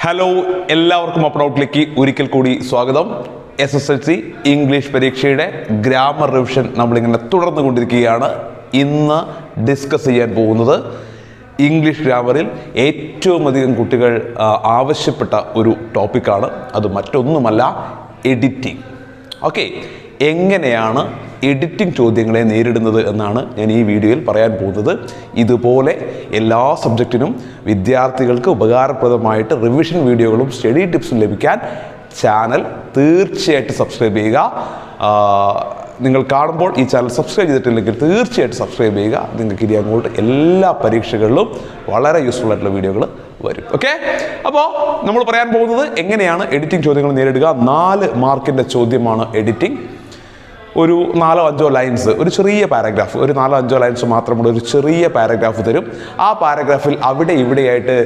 Hello എല്ലാവർക്കും അപ്രൗട്ടിലേക്ക് ഒരിക്കൽ കൂടി സ്വാഗതം. S S L C English പരീക്ഷയുടെ ഗ്രാമർ റിവിഷൻ നമ്മളിങ്ങനെ തുടർന്നു കൊണ്ടിരിക്കുകയാണ് ഇന്ന് ഡിസ്കസ് ചെയ്യാൻ പോകുന്നത് ഇംഗ്ലീഷ് ഗ്രാമറിൽ ഏറ്റവും അധികം കുട്ടികൾ ആവശ്യപ്പെട്ട ഒരു ടോപ്പിക്കാണ് അത് മറ്റൊന്നുമല്ല എഡിറ്റിംഗ് ഓക്കെ എങ്ങനെയാണ് എഡിറ്റിംഗ് ചോദ്യങ്ങളെ നേരിടുന്നത് എന്നാണ് ഞാൻ ഈ വീഡിയോയിൽ പറയാൻ പോകുന്നത്. ഇതുപോലെ എല്ലാ സബ്ജക്റ്റിനും വിദ്യാർത്ഥികൾക്ക് ഉപകാരപ്രദമായിട്ട് റിവിഷൻ വീഡിയോകളും സ്റ്റഡി ടിപ്സും ലഭിക്കാൻ ചാനൽ തീർച്ചയായിട്ടും സബ്സ്ക്രൈബ് ചെയ്യുക. നിങ്ങൾ കാണുമ്പോൾ ഈ ചാനൽ സബ്സ്ക്രൈബ് ചെയ്തിട്ടില്ലെങ്കിൽ തീർച്ചയായിട്ടും സബ്സ്ക്രൈബ് ചെയ്യുക. നിങ്ങൾക്ക് ഇനി അങ്ങോട്ട് എല്ലാ പരീക്ഷകളിലും വളരെ യൂസ്ഫുൾ ആയിട്ടുള്ള വീഡിയോകൾ വരും. ഓക്കെ അപ്പോൾ നമ്മൾ പറയാൻ പോകുന്നത് എങ്ങനെയാണ് എഡിറ്റിംഗ് ചോദ്യങ്ങൾ നേരിടുക? നാല് മാർക്കിന്റെ ചോദ്യമാണ് എഡിറ്റിംഗ് ഒരു നാലോ അഞ്ചോ ലൈൻസ് ഒരു ചെറിയ പാരഗ്രാഫ് ഒരു നാലോ അഞ്ചോ ലൈൻസ് മാത്രമുള്ള ഒരു ചെറിയ പാരഗ്രാഫ് തരും. ആ പാരഗ്രാഫിൽ അവിടെ ഇവിടെയായിട്ട്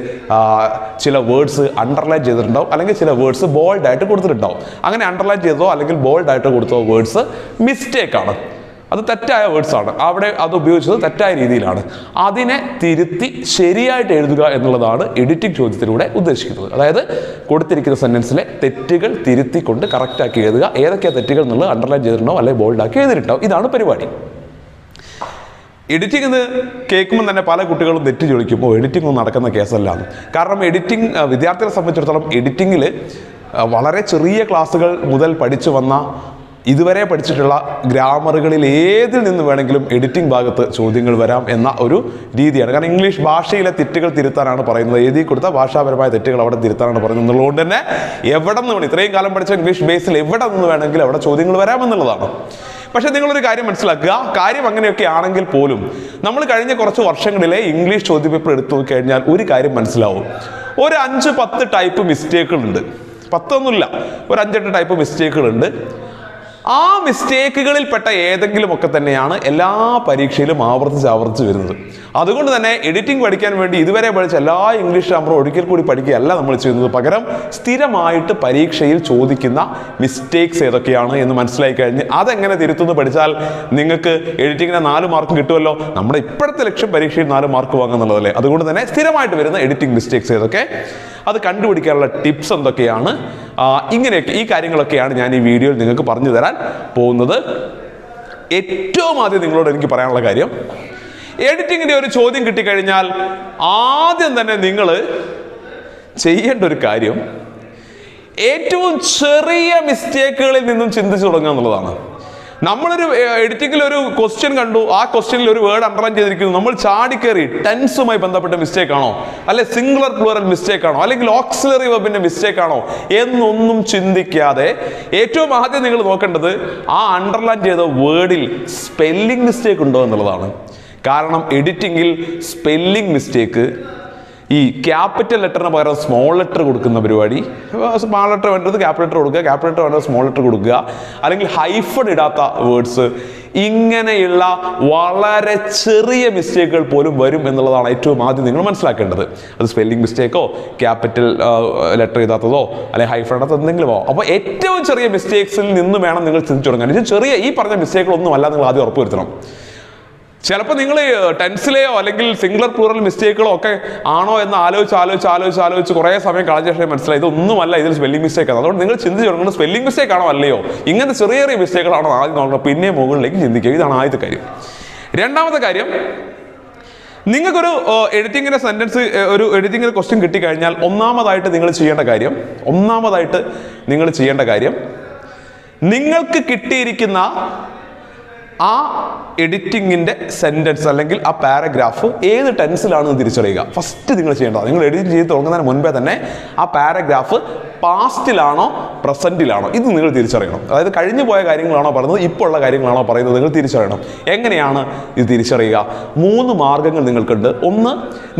ചില വേർഡ്സ് അണ്ടർലൈൻ ചെയ്തിട്ടുണ്ടാവും അല്ലെങ്കിൽ ചില വേർഡ്സ് ബോൾഡായിട്ട് കൊടുത്തിട്ടുണ്ടാവും. അങ്ങനെ അണ്ടർലൈൻ ചെയ്തോ അല്ലെങ്കിൽ ബോൾഡായിട്ട് കൊടുത്തോ വേർഡ്സ് മിസ്റ്റേക്കാണ് അത് തെറ്റായ വേർഡ്സാണ് അവിടെ അത് ഉപയോഗിച്ചത് തെറ്റായ രീതിയിലാണ്. അതിനെ തിരുത്തി ശരിയായിട്ട് എഴുതുക എന്നുള്ളതാണ് എഡിറ്റിംഗ് ചോദ്യത്തിലൂടെ ഉദ്ദേശിക്കുന്നത്. അതായത് കൊടുത്തിരിക്കുന്ന സെന്റൻസിലെ തെറ്റുകൾ തിരുത്തിക്കൊണ്ട് കറക്റ്റാക്കി എഴുതുക. ഏതൊക്കെ തെറ്റുകൾ എന്നുള്ളത് അണ്ടർലൈൻ ചെയ്തിട്ടുണ്ടോ അല്ലെങ്കിൽ ബോൾഡാക്കി എഴുതിയിട്ടുണ്ടോ? ഇതാണ് പരിപാടി. എഡിറ്റിംഗ് എന്ന് കേൾക്കുമ്പോൾ തന്നെ പല കുട്ടികളും തെറ്റ് ചോദിക്കും. ഓ എഡിറ്റിംഗ് ഒന്നും നടക്കുന്ന കേസല്ലാന്ന് കാരണം എഡിറ്റിംഗ് വിദ്യാർത്ഥികളെ സംബന്ധിച്ചിടത്തോളം എഡിറ്റിങ്ങിൽ വളരെ ചെറിയ ക്ലാസ്സുകൾ മുതൽ പഠിച്ചു വന്ന ഇതുവരെ പഠിച്ചിട്ടുള്ള ഗ്രാമറുകളിൽ ഏതിൽ നിന്ന് വേണമെങ്കിലും എഡിറ്റിംഗ് ഭാഗത്ത് ചോദ്യങ്ങൾ വരാം എന്ന ഒരു രീതിയാണ്. കാരണം ഇംഗ്ലീഷ് ഭാഷയിലെ തെറ്റുകൾ തിരുത്താനാണ് പറയുന്നത്. എഴുതി കൊടുത്ത ഭാഷാപരമായ തെറ്റുകൾ അവിടെ തിരുത്താനാണ് പറയുന്നത് എന്നുള്ളതുകൊണ്ട് തന്നെ എവിടെ നിന്ന് വേണം ഇത്രയും കാലം പഠിച്ച ഇംഗ്ലീഷ് ബേസിൽ എവിടെ നിന്ന് വേണമെങ്കിലും അവിടെ ചോദ്യങ്ങൾ വരാമെന്നുള്ളതാണ് പക്ഷെ നിങ്ങളൊരു കാര്യം മനസ്സിലാക്കുക. കാര്യം അങ്ങനെയൊക്കെ ആണെങ്കിൽ പോലും നമ്മൾ കഴിഞ്ഞ കുറച്ച് വർഷങ്ങളിലെ ഇംഗ്ലീഷ് ചോദ്യപേപ്പർ എടുത്തു നോക്കിക്കഴിഞ്ഞാൽ ഒരു കാര്യം മനസ്സിലാവും. ഒരു അഞ്ച് പത്ത് ടൈപ്പ് മിസ്റ്റേക്കുകളുണ്ട് പത്തൊന്നുമില്ല. ഒരു അഞ്ചെട്ട് ടൈപ്പ് മിസ്റ്റേക്കുകളുണ്ട് ആ മിസ്റ്റേക്കുകളിൽ പെട്ട ഏതെങ്കിലും ഒക്കെ തന്നെയാണ് എല്ലാ പരീക്ഷയിലും ആവർത്തിച്ച് ആവർത്തിച്ച് വരുന്നത്. അതുകൊണ്ട് തന്നെ എഡിറ്റിംഗ് പഠിക്കാൻ വേണ്ടി ഇതുവരെ പഠിച്ച എല്ലാ ഇംഗ്ലീഷ് ഗ്രാമറും ഒരിക്കൽ കൂടി പഠിക്കുകയല്ല നമ്മൾ ചെയ്യുന്നത്. പകരം സ്ഥിരമായിട്ട് പരീക്ഷയിൽ ചോദിക്കുന്ന മിസ്റ്റേക്സ് ഏതൊക്കെയാണ് എന്ന് മനസ്സിലാക്കി കഴിഞ്ഞ് അതെങ്ങനെ തിരുത്തുന്നു പഠിച്ചാൽ നിങ്ങൾക്ക് എഡിറ്റിങ്ങിന് നാല് മാർക്ക് കിട്ടുമല്ലോ. നമ്മുടെ ഇപ്പോഴത്തെ ലക്ഷ്യം പരീക്ഷയിൽ നാല് മാർക്ക് വാങ്ങുന്നുള്ളതല്ലേ അതുകൊണ്ട് തന്നെ സ്ഥിരമായിട്ട് വരുന്ന എഡിറ്റിംഗ് മിസ്റ്റേക്സ് ഏതൊക്കെ? അത് കണ്ടുപിടിക്കാനുള്ള ടിപ്സ് എന്തൊക്കെയാണ്? ഇങ്ങനെയൊക്കെ ഈ കാര്യങ്ങളൊക്കെയാണ് ഞാൻ ഈ വീഡിയോയിൽ നിങ്ങൾക്ക് പറഞ്ഞു തരാൻ പോകുന്നത്. ഏറ്റവും ആദ്യം നിങ്ങളോട് എനിക്ക് പറയാനുള്ള കാര്യം എഡിറ്റിങ്ങിന്റെ ഒരു ചോദ്യം കിട്ടിക്കഴിഞ്ഞാൽ ആദ്യം തന്നെ നിങ്ങൾ ചെയ്യേണ്ട ഒരു കാര്യം ഏറ്റവും ചെറിയ മിസ്റ്റേക്കുകളിൽ നിന്നും ചിന്തിച്ചു തുടങ്ങുക എന്നുള്ളതാണ്. നമ്മളൊരു എഡിറ്റിംഗിൽ ഒരു ക്വസ്റ്റ്യൻ കണ്ടു. ആ ക്വസ്റ്റ്യനിൽ ഒരു വേർഡ് അണ്ടർലൈൻ ചെയ്തിരിക്കുന്നു. നമ്മൾ ചാടിക്കേറി. ടെൻസുമായി ബന്ധപ്പെട്ട മിസ്റ്റേക്ക് ആണോ? അല്ലെ സിംഗുലർ പ്ലൂറൽ മിസ്റ്റേക്ക് ആണോ? അല്ലെങ്കിൽ ഓക്സിലറി വെബിന്റെ മിസ്റ്റേക്ക് ആണോ? എന്നൊന്നും ചിന്തിക്കാതെ ഏറ്റവും ആദ്യം നിങ്ങൾ നോക്കേണ്ടത് ആ അണ്ടർലൈൻ ചെയ്ത വേർഡിൽ സ്പെല്ലിംഗ് മിസ്റ്റേക്ക് ഉണ്ടോ എന്നുള്ളതാണ്. കാരണം എഡിറ്റിംഗിൽ സ്പെല്ലിംഗ് മിസ്റ്റേക്ക് ഈ ക്യാപിറ്റൽ ലെറ്ററിന് പകരം സ്മോൾ ലെറ്റർ കൊടുക്കുന്ന പരിപാടി. സ്മോൾ ലെറ്റർ വേണ്ടത് ക്യാപിറ്റൽ ലെറ്റർ കൊടുക്കുക. ക്യാപിറ്റൽ ലെറ്റർ വേണ്ടത് സ്മോൾ ലെറ്റർ കൊടുക്കുക. അല്ലെങ്കിൽ ഹൈഫഡ് ഇടാത്ത വേർഡ്സ് ഇങ്ങനെയുള്ള വളരെ ചെറിയ മിസ്റ്റേക്കുകൾ പോലും വരും എന്നുള്ളതാണ് ഏറ്റവും ആദ്യം നിങ്ങൾ മനസ്സിലാക്കേണ്ടത്. അത് സ്പെല്ലിംഗ് മിസ്റ്റേക്കോ ക്യാപിറ്റൽ ലെറ്റർ ഇതാത്തതോ അല്ലെങ്കിൽ ഹൈഫൺ ഇടാത്ത എന്തെങ്കിലുമോ. അപ്പോൾ ഏറ്റവും ചെറിയ മിസ്റ്റേക്സിൽ നിന്ന് വേണം നിങ്ങൾ ചിന്തിച്ചു തുടങ്ങാൻ. ചെറിയ ഈ പറഞ്ഞ മിസ്റ്റേക്കുകളൊന്നും അല്ല നിങ്ങൾ ആദ്യം ഉറപ്പുവരുത്തണം ചിലപ്പോൾ നിങ്ങൾ ടെൻസിലെയോ അല്ലെങ്കിൽ സിംഗുലർ പ്ലൂറൽ മിസ്റ്റേക്കുകളോ ഒക്കെ ആണോ എന്ന് ആലോചിച്ച് ആലോചിച്ച് ആലോചിച്ച് ആലോചിച്ച് കുറേ സമയം കളഞ്ഞ ശേഷം മനസ്സിലായി. ഇതൊന്നുമല്ല ഇതിൽ സ്പെല്ലിംഗ് മിസ്റ്റേക്ക് ആണ്. അതുകൊണ്ട് നിങ്ങൾ ചിന്തിച്ചു തുടങ്ങുന്നത് സ്പെല്ലിംഗ് മിസ്റ്റേക്ക് ആണോ അല്ലയോ? ഇങ്ങനത്തെ ചെറിയ ചെറിയ മിസ്റ്റേക്കുകളാണോ ആദ്യം നോക്കണം. പിന്നെ മുകളിലേക്ക് ചിന്തിക്കുക. ഇതാണ് ആദ്യത്തെ കാര്യം. രണ്ടാമത്തെ കാര്യം നിങ്ങൾക്കൊരു എഡിറ്റിങ്ങിന്റെ സെന്റൻസ് ഒരു എഡിറ്റിങ്ങിന്റെ ക്വസ്റ്റ്യൻ കിട്ടിക്കഴിഞ്ഞാൽ ഒന്നാമതായിട്ട് നിങ്ങൾ ചെയ്യേണ്ട കാര്യം ഒന്നാമതായിട്ട് നിങ്ങൾ ചെയ്യേണ്ട കാര്യം നിങ്ങൾക്ക് കിട്ടിയിരിക്കുന്ന ആ എഡിറ്റിങ്ങിന്റെ സെന്റൻസ് അല്ലെങ്കിൽ ആ പാരഗ്രാഫ് ഏത് ടെൻസിലാണെന്ന് തിരിച്ചറിയുക. ഫസ്റ്റ് നിങ്ങൾ ചെയ്യേണ്ടത് നിങ്ങൾ എഡിറ്റ് ചെയ്ത് തുടങ്ങുന്നതിന് മുൻപേ തന്നെ ആ പാരഗ്രാഫ് പാസ്റ്റിലാണോ പ്രസന്റിലാണോ ഇത് നിങ്ങൾ തിരിച്ചറിയണം. അതായത് കഴിഞ്ഞു പോയ കാര്യങ്ങളാണോ പറയുന്നത് ഇപ്പോൾ ഉള്ള കാര്യങ്ങളാണോ പറയുന്നത് നിങ്ങൾ തിരിച്ചറിയണം. എങ്ങനെയാണ് ഇത് തിരിച്ചറിയുക? മൂന്ന് മാർഗങ്ങൾ നിങ്ങൾക്കുണ്ട്. ഒന്ന്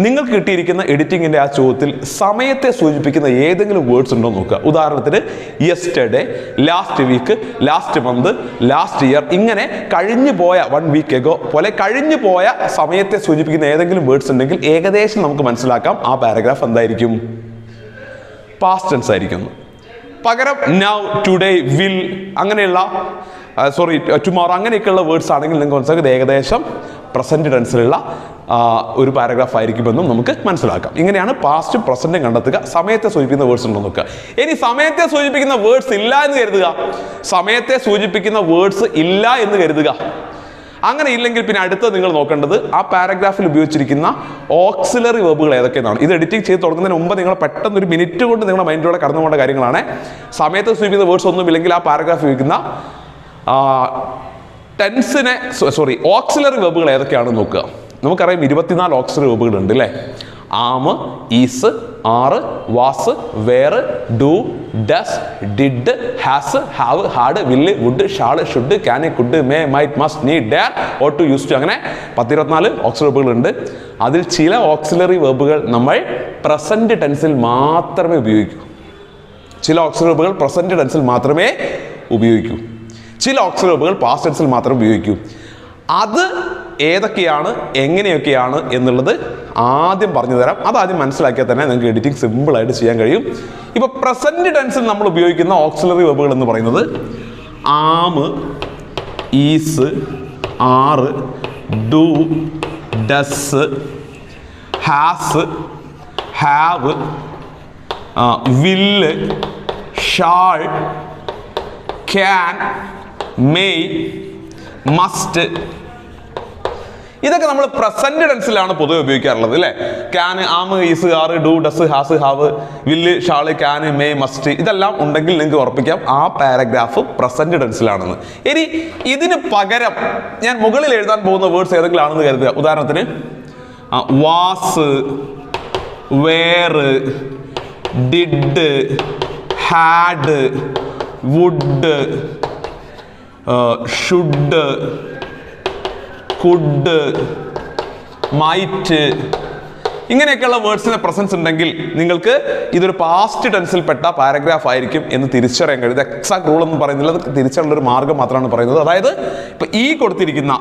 നിങ്ങൾക്ക് കിട്ടിയിരിക്കുന്ന എഡിറ്റിങ്ങിന്റെ ആ ചോദ്യത്തിൽ സമയത്തെ സൂചിപ്പിക്കുന്ന ഏതെങ്കിലും വേർഡ്സ് ഉണ്ടോ നോക്കുക. ഉദാഹരണത്തിന് yesterday last week last month last year ഇങ്ങനെ കഴിഞ്ഞു പോയ വൺ വീക്ക് എഗോ പോലെ കഴിഞ്ഞു പോയ സമയത്തെ സൂചിപ്പിക്കുന്ന ഏതെങ്കിലും വേർഡ്സ് ഉണ്ടെങ്കിൽ ഏകദേശം നമുക്ക് മനസ്സിലാക്കാം. ആ പാരഗ്രാഫ് എന്തായിരിക്കും? പാസ്റ്റ് ടെൻസ് ആയിരിക്കും പകരം നൗ ടുഡേ വിൽ അങ്ങനെയുള്ള സോറി ടുമോറോ അങ്ങനെയൊക്കെയുള്ള വേർഡ്സ് ആണെങ്കിൽ നിങ്ങൾക്ക് മനസ്സിലാക്കുന്നത് ഏകദേശം പ്രസന്റ് ടെൻസിലുള്ള ഒരു പാരഗ്രാഫ് ആയിരിക്കുമെന്നും നമുക്ക് മനസ്സിലാക്കാം. ഇങ്ങനെയാണ് പാസ്റ്റും പ്രസന്റും കണ്ടെത്തുക. സമയത്തെ സൂചിപ്പിക്കുന്ന വേർഡ്സ് ഉണ്ടോ നോക്കുക. ഇനി സമയത്തെ സൂചിപ്പിക്കുന്ന വേർഡ്സ് ഇല്ല എന്ന് കരുതുക. സമയത്തെ സൂചിപ്പിക്കുന്ന വേർഡ്സ് ഇല്ല എന്ന് കരുതുക. അങ്ങനെ ഇല്ലെങ്കിൽ പിന്നെ അടുത്ത നിങ്ങൾ നോക്കേണ്ടത് ആ പാരഗ്രാഫിൽ ഉപയോഗിച്ചിരിക്കുന്ന ഓക്സിലറി വെബുകൾ ഏതൊക്കെയാണ് ഇത് എഡിറ്റിംഗ് ചെയ്ത് തുടങ്ങുന്നതിന് മുമ്പ് നിങ്ങൾ പെട്ടെന്ന് ഒരു മിനിറ്റ് കൊണ്ട് നിങ്ങളുടെ മൈൻഡിലൂടെ കടന്നു പോകേണ്ട കാര്യങ്ങളാണ്. സമയത്ത് സൂചിപ്പിക്കുന്ന വേർഡ്സ് ഒന്നും ഇല്ലെങ്കിൽ ആ പാരഗ്രാഫ് ഉപയോഗിക്കുന്ന ടെൻസിനെ സോറി ഓക്സിലറി വെബുകൾ ഏതൊക്കെയാണെന്ന് നോക്കുക. നമുക്കറിയാം ഇരുപത്തിനാല് ഓക്സിലറി വെബുകൾ ഉണ്ട് അല്ലേ? Am is are was were do does did has have had will would shall should can could may might must need dare ought to use to. അങ്ങനെ പത്തിരുപത്തിനാല് ഓക്സിലറി ഉണ്ട്. അതിൽ ചില ഓക്സിലറി വെബുകൾ നമ്മൾ പ്രസന്റ് ടെൻസിൽ മാത്രമേ ഉപയോഗിക്കൂ. ചില ഓക്സിലറി പ്രസന്റ് ടെൻസിൽ മാത്രമേ ഉപയോഗിക്കൂ. ചില ഓക്സിലറി പാസ്റ്റ് ടെൻസിൽ മാത്രമേ ഉപയോഗിക്കൂ. അത് ഏതൊക്കെയാണ് എങ്ങനെയൊക്കെയാണ് എന്നുള്ളത് ആദ്യം പറഞ്ഞു തരാം. അതാദ്യം മനസ്സിലാക്കിയാൽ തന്നെ നിങ്ങൾക്ക് എഡിറ്റിംഗ് സിമ്പിളായിട്ട് ചെയ്യാൻ കഴിയും. ഇപ്പോൾ പ്രസന്റ് ടെൻസിൽ നമ്മൾ ഉപയോഗിക്കുന്ന ഓക്സിലറി വെബുകൾ എന്ന് പറയുന്നത് am is are do does has have will shall can may must ഇതൊക്കെ നമ്മൾ പ്രസന്റ് ടെൻസിലാണ് പൊതുവെ ഉപയോഗിക്കാറുള്ളത് അല്ലേ can am is are do does has have will shall can may must ഇതെല്ലാം ഉണ്ടെങ്കിൽ നിങ്ങൾക്ക് ഉറപ്പിക്കാം ആ പാരഗ്രാഫ് പ്രസന്റ് ടെൻസിലാണെന്ന് ഇനി ഇതിന് പകരം ഞാൻ മുകളിൽ എഴുതാൻ പോകുന്ന വേർഡ്സ് ഏതെങ്കിലും ആണെന്ന് കരുതുക. ഉദാഹരണത്തിന് was were did had would should could might ഇങ്ങനെയൊക്കെയുള്ള വേർഡ്സിന്റെ പ്രസൻസ് ഉണ്ടെങ്കിൽ നിങ്ങൾക്ക് ഇതൊരു പാസ്റ്റ് ടെൻസിൽപ്പെട്ട പാരഗ്രാഫ് ആയിരിക്കും എന്ന് തിരിച്ചറിയാൻ കഴിയും. ഇത് എക്സാക്ട് റൂൾ എന്ന് പറയുന്നില്ല. അത് തിരിച്ചറിയുള്ള ഒരു മാർഗം മാത്രമാണ് പറയുന്നത്. അതായത് ഇപ്പൊ ഈ കൊടുത്തിരിക്കുന്ന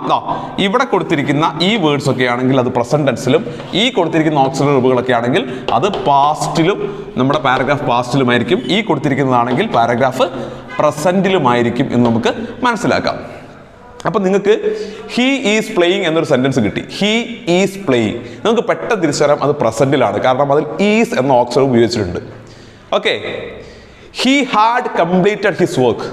ഇവിടെ കൊടുത്തിരിക്കുന്ന ഈ വേർഡ്സ് ഒക്കെ ആണെങ്കിൽ അത് പ്രസന്റ് ടെൻസിലും ഈ കൊടുത്തിരിക്കുന്ന ഓക്സിലറി റൂപുകളൊക്കെ ആണെങ്കിൽ അത് പാസ്റ്റിലും നമ്മുടെ പാരഗ്രാഫ് പാസ്റ്റിലുമായിരിക്കും ഈ കൊടുത്തിരിക്കുന്നതാണെങ്കിൽ പാരഗ്രാഫ് പ്രസന്റിലുമായിരിക്കും എന്ന് നമുക്ക് മനസ്സിലാക്കാം. അപ്പം നിങ്ങൾക്ക് ഹീ ഈസ് പ്ലേയിങ് എന്നൊരു സെന്റൻസ് കിട്ടി. ഹീ ഈസ് പ്ലേയിങ് നിങ്ങൾക്ക് പെട്ടെന്ന് തിരിച്ചറിയാം അത് പ്രസന്റിലാണ് കാരണം അതിൽ ഈസ് എന്ന ഓപ്ഷൻ ഉപയോഗിച്ചിട്ടുണ്ട്. Okay he had completed his work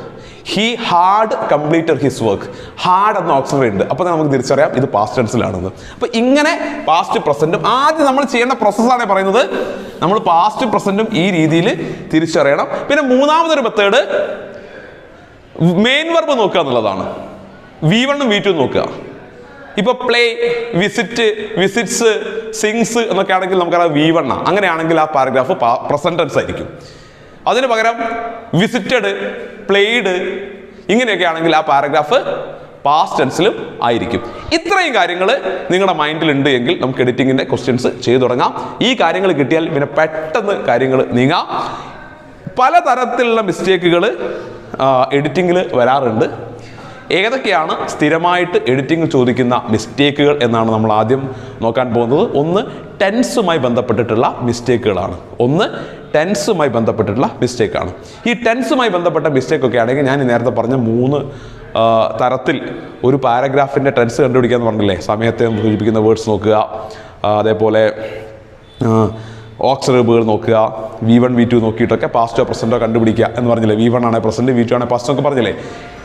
he had completed his work had എന്ന ഓപ്ഷൻ ഉണ്ട്. അപ്പോൾ നമുക്ക് തിരിച്ചറിയാം ഇത് പാസ്റ്റ് ടെൻസിലാണെന്ന് അപ്പോൾ ഇങ്ങനെ പാസ്റ്റ് പ്രസന്റും ആദ്യം നമ്മൾ ചെയ്യേണ്ട പ്രോസസ്സാണ് പറയുന്നത്. നമ്മൾ പാസ്റ്റ് പ്രസന്റും ഈ രീതിയിൽ തിരിച്ചറിയണം. പിന്നെ മൂന്നാമതൊരു മെത്തേഡ് മെയിൻ വർബ് നോക്കുക എന്നുള്ളതാണ്. വി വണ്ണും വി ടു നോക്കുക. ഇപ്പൊ പ്ലേ വിസിറ്റ് വിസിറ്റ്സ് സിങ്സ് എന്നൊക്കെ ആണെങ്കിൽ നമുക്കറിയാം വി വണ്ണ അങ്ങനെയാണെങ്കിൽ ആ പാരഗ്രാഫ് പ്രസന്റൻസ് ആയിരിക്കും. അതിന് പകരം വിസിറ്റഡ് പ്ലേഡ് ഇങ്ങനെയൊക്കെ ആണെങ്കിൽ ആ പാരഗ്രാഫ് പാസ്റ്റ് ടെൻസിലും ആയിരിക്കും. ഇത്രയും കാര്യങ്ങൾ നിങ്ങളുടെ മൈൻഡിൽ ഉണ്ട് എങ്കിൽ നമുക്ക് എഡിറ്റിങ്ങിന്റെ ക്വസ്റ്റ്യൻസ് ചെയ്തു തുടങ്ങാം. ഈ കാര്യങ്ങൾ കിട്ടിയാൽ പിന്നെ പെട്ടെന്ന് കാര്യങ്ങൾ നീങ്ങാം. പലതരത്തിലുള്ള മിസ്റ്റേക്കുകൾ എഡിറ്റിങ്ങിൽ വരാറുണ്ട്. ഏതൊക്കെയാണ് സ്ഥിരമായിട്ട് എഡിറ്റിംഗ് ചോദിക്കുന്ന മിസ്റ്റേക്കുകൾ എന്നാണ് നമ്മൾ ആദ്യം നോക്കാൻ പോകുന്നത്. ഒന്ന് ടെൻസുമായി ബന്ധപ്പെട്ടിട്ടുള്ള മിസ്റ്റേക്കുകളാണ് ഒന്ന് ടെൻസുമായി ബന്ധപ്പെട്ടിട്ടുള്ള മിസ്റ്റേക്കാണ് ഈ ടെൻസുമായി ബന്ധപ്പെട്ട മിസ്റ്റേക്കൊക്കെ ആണെങ്കിൽ ഞാൻ നേരത്തെ പറഞ്ഞ മൂന്ന് തരത്തിൽ ഒരു പാരഗ്രാഫിന്റെ ടെൻസ് കണ്ടുപിടിക്കാന്ന് പറഞ്ഞില്ലേ? സമയത്തെ സൂചിപ്പിക്കുന്ന വേർഡ്സ് നോക്കുക. അതേപോലെ ഓക്സറബുകൾ നോക്കുക. വി വൺ വി ടു നോക്കിയിട്ടൊക്കെ പാസ്റ്റോ പ്രസന്റോ കണ്ടുപിടിക്കുക എന്ന് പറഞ്ഞില്ലേ? വി വൺ ആണ് പ്രസന്റ് വി ടു ആണ് പാസ്റ്റോ ഒക്കെ പറഞ്ഞില്ലേ?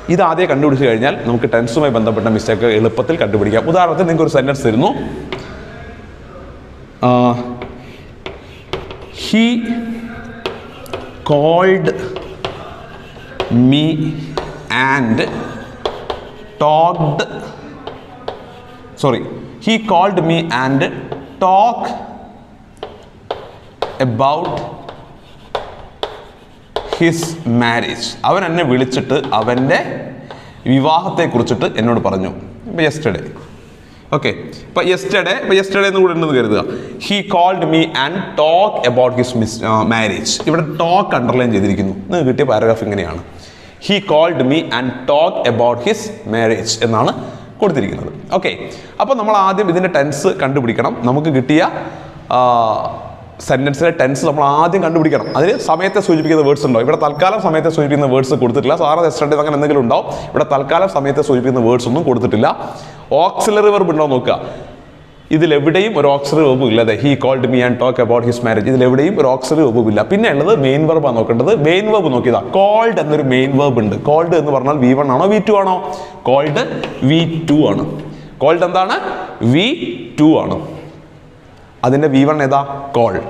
ഇത് ആദ്യം കണ്ടുപിടിച്ച് കഴിഞ്ഞാൽ നമുക്ക് ടെൻസുമായി ബന്ധപ്പെട്ട മിസ്റ്റേക്ക് എളുപ്പത്തിൽ കണ്ടുപിടിക്കാം. ഉദാഹരണത്തിന് നിങ്ങൾക്ക് ഒരു സെന്റൻസ് തരുന്നു. He called me and talked sorry he called me and talk about his marriage അവൻ എന്നെ വിളിച്ചിട്ട് അവന്റെ വിവാഹത്തെ കുറിച്ചിട്ട് എന്നോട് പറഞ്ഞു. ഇപ്പം യെസ്റ്റർഡേ ഓക്കെ ഇപ്പം യെസ്റ്റർഡേ ഇപ്പം യെസ്റ്റർഡേ എന്ന് കൂടെ ഉണ്ടെന്ന് കരുതുക. He called me and talk about his miss marriage ഇവിടെ ടോക്ക് അണ്ടർലൈൻ ചെയ്തിരിക്കുന്നു. നിങ്ങൾക്ക് കിട്ടിയ പാരഗ്രാഫ് ഇങ്ങനെയാണ്. He called me and talk about his marriage എന്നാണ് കൊടുത്തിരിക്കുന്നത്. ഓക്കെ അപ്പോൾ നമ്മൾ ആദ്യം ഇതിന്റെ ടെൻസ് കണ്ടുപിടിക്കണം. നമുക്ക് കിട്ടിയ ആ, സെന്റൻസിലെ ടെൻസ് നമ്മൾ ആദ്യം കണ്ടുപിടിക്കണം. അതിന് സമയത്തെ സൂചിപ്പിക്കുന്ന വേർഡ്സ് ഉണ്ടോ? ഇവിടെ തൽക്കാലം സമയത്തെ സൂചിപ്പിക്കുന്ന വേർഡ്സ് കൊടുത്തിട്ടില്ല. സാധാരണ എസ്റ്റഡി അങ്ങനെ എന്തെങ്കിലും ഉണ്ടോ? ഇവിടെ തൽക്കാലം സമയത്തെ സൂചിപ്പിക്കുന്ന വേർഡ്സ് ഒന്നും കൊടുത്തിട്ടില്ല. ഓക്സിലറി വെർബ് ഉണ്ടോ നോക്കുക. ഇതിലെവിടെയും ഒരു ഓക്സിലറി വെബും ഇല്ല. He called me and talk about his marriage ഇതിലെവിടെയും ഒരു ഓക്സിലറി വെബും ഇല്ല. പിന്നെ ഉള്ളത് മെയിൻ വെർബാണ് നോക്കേണ്ടത്. മെയിൻ വെർബ് നോക്കിയതാ. കോൾഡ് എന്നൊരു മെയിൻ വെർബ് ഉണ്ട്. കോൾഡ് എന്ന് പറഞ്ഞാൽ വി വൺ ആണോ? വി ടു ആണോ? കോൾഡ് വി ടു ആണ്. കോൾഡ് എന്താണ്? വി ടു ആണ്. അതിന്റെ വി വൺ ഏതാ? കോൾ